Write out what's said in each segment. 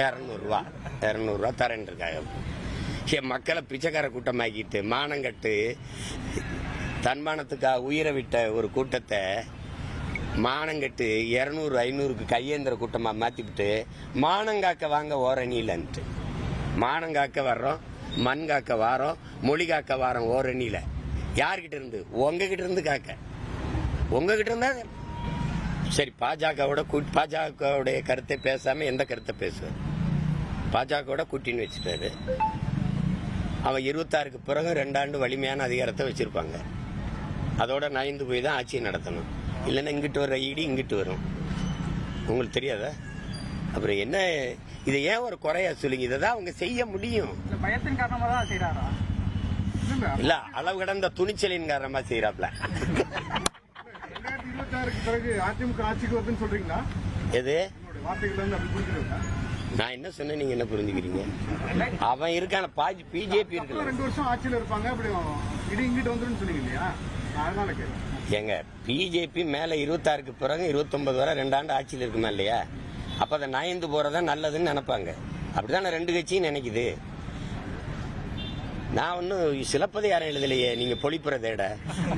இரநூறுவா இரநூறுவா தரேன் இருக்காங்க. என் மக்களை பிச்சைக்கார கூட்டமாக்கிட்டு மானங்கட்டு தன்மானத்துக்காக உயிரை விட்ட ஒரு கூட்டத்தை மானங்கட்டு இரநூறு ஐநூறுக்கு கையேந்திர கூட்டமாக மாற்றிவிட்டு மானங்காக்க வாங்க ஓரணியிலன்ட்டு. மானங்காக்க வர்றோம் மண் காக்க வாரோம் மொழி காக்க வாரம் ஓரணியில். யார்கிட்ட இருந்து? உங்ககிட்ட இருந்து காக்க. உங்ககிட்ட இருந்தா சரி பாஜகவோட கூட் பாஜகவுடைய கருத்தை பேசாம எந்த கருத்தை பேசுவார்? பாஜகவோட கூட்டின்னு வச்சுட்டாரு. அவன் இருபத்தாறுக்கு பிறகு ரெண்டாண்டு வலிமையான அதிகாரத்தை வச்சிருப்பாங்க. அதோட நயந்து போய் தான் ஆட்சியை நடத்தணும். இல்லைன்னா இங்கிட்டு வர ஈடி இங்கிட்டு வரும். உங்களுக்கு தெரியாதா? அப்புறம் என்ன இதை ஏன் ஒரு குறையா சொல்லுங்க? இதை தான் அவங்க செய்ய முடியும். பயத்தின் தான் செய்யறாரா இல்ல அளவு கடந்த துணிச்சலின் காரணமா செய்யறாப்ல பிறகு அதிமுக ஆட்சிக்கு வருதுன்னு சொல்றீங்களா? எது? நான் என்ன சொன்னேன் நீங்க என்ன புரிஞ்சுக்கிறீங்க? அவன் இருக்கான பாஜ் பிஜேபி இருக்குல்ல. ரெண்டு வருஷம் ஆட்சியில இருப்பாங்க அப்படி இடி இங்கிட்டு வந்துருன்னு சொன்னீங்க இல்லையா? நான் அதனால கேட்டேன். ஏங்க பிஜேபி மேல இருபத்தாறுக்கு பிறகு இருபத்தொன்பது வரை ரெண்டாண்டு ஆட்சியில் இருக்குமா இல்லையா? அப்ப அதை நயந்து போறதா நல்லதுன்னு நினைப்பாங்க. அப்படிதானே ரெண்டு கட்சியும் நினைக்குது. நான் ஒன்னும் சிலப்பதி யாரும் எழுதலையே நீங்க பொழிப்புறதேட.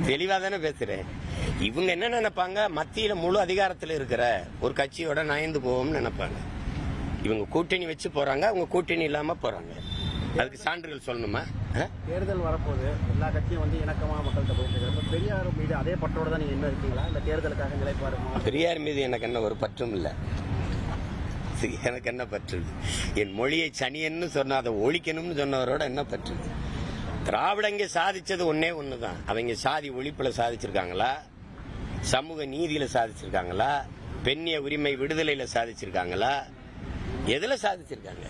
தெளிவா தானே பேசுறேன். இவங்க என்ன நினைப்பாங்க? மத்தியில முழு அதிகாரத்தில் இருக்கிற ஒரு கட்சியோட நயந்து போவோம்னு நினைப்பாங்க. இவங்க கூட்டணி வச்சு போறாங்க அவங்க கூட்டணி இல்லாம போறாங்க. அதுக்கு சான்றுகள் சொல்லணுமா? தேர்தல் வரப்போது எல்லா கட்சியும் வந்து இணக்கமா மக்கள்கிட்ட போயிட்டு பெரியார் மீது அதே பற்றோட தான் நீங்க இன்னும் இருக்கீங்களா? இந்த தேர்தலுக்காக நிலைப்பாடு பெரியார் மீது எனக்கு என்ன ஒரு பற்றும் இல்லை. எனக்கு என்ன பற்று? என் மொழியை சனியன்னு சொன்ன அதை ஒழிக்கணும்னு சொன்னவரோட என்ன பற்று? திராவிடங்க சாதிச்சது ஒன்னே ஒண்ணுதான். அவங்க சாதி ஒழிப்புல சாதிச்சிருக்காங்களா? சமூக நீதியில சாதிச்சிருக்காங்களா? பெண்ணிய உரிமை விடுதலையில சாதிச்சிருக்காங்களா? எதுல சாதிச்சிருக்காங்க?